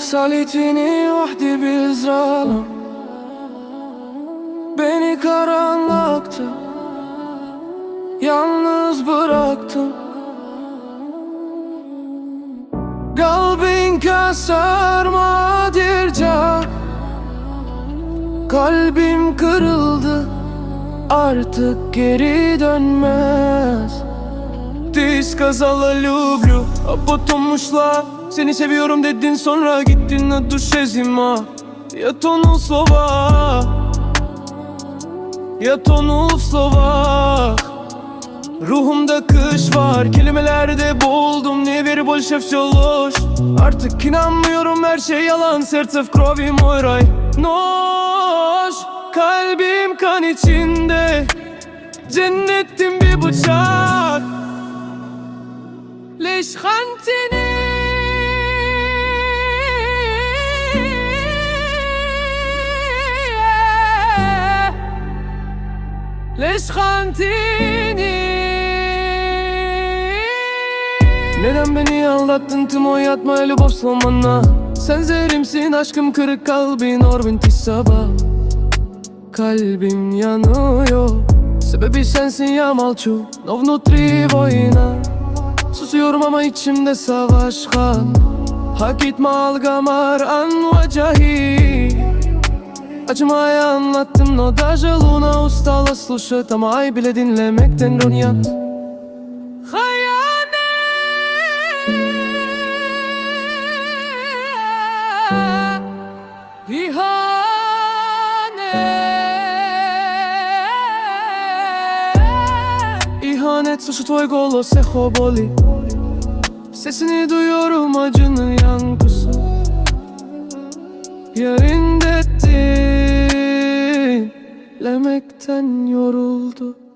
Salitini vahdi bil zalim. Beni karanlıkta Yalnız bıraktın. Kalbin kasar madirca Kalbim kırıldı Artık geri dönmez. Ты сказала люблю, а потом ушла seni seviyorum dedin sonra gittin a düşezima Ya tonu slova Ya tonu slova Ruhumda kış var Kelimelerde boğuldum. Ne veri bol şef çalış? Artık inanmıyorum her şey yalan. Sertif krovim oyray Noş Kalbim kan içinde. Cennettim bir bıçak. Leş hantini Eş Neden beni aldattın tüm o yatma любовь сломана Sen zehrimsin aşkım kırık kalbin orbinti sabah. Kalbim yanıyor Sebebi sensin ya malçu. Но внутри война Susuyorum ama içimde savaş kan. Hakit malgamar an ve cahil. Acımaya anlattım no даже луна устала слушать Ama ay bile dinlemekten runyat Hayanet İhanet İhanet suçu twojego loseho boli Sesini duyuyorum acının yankısı Yerinde beklemekten yoruldu.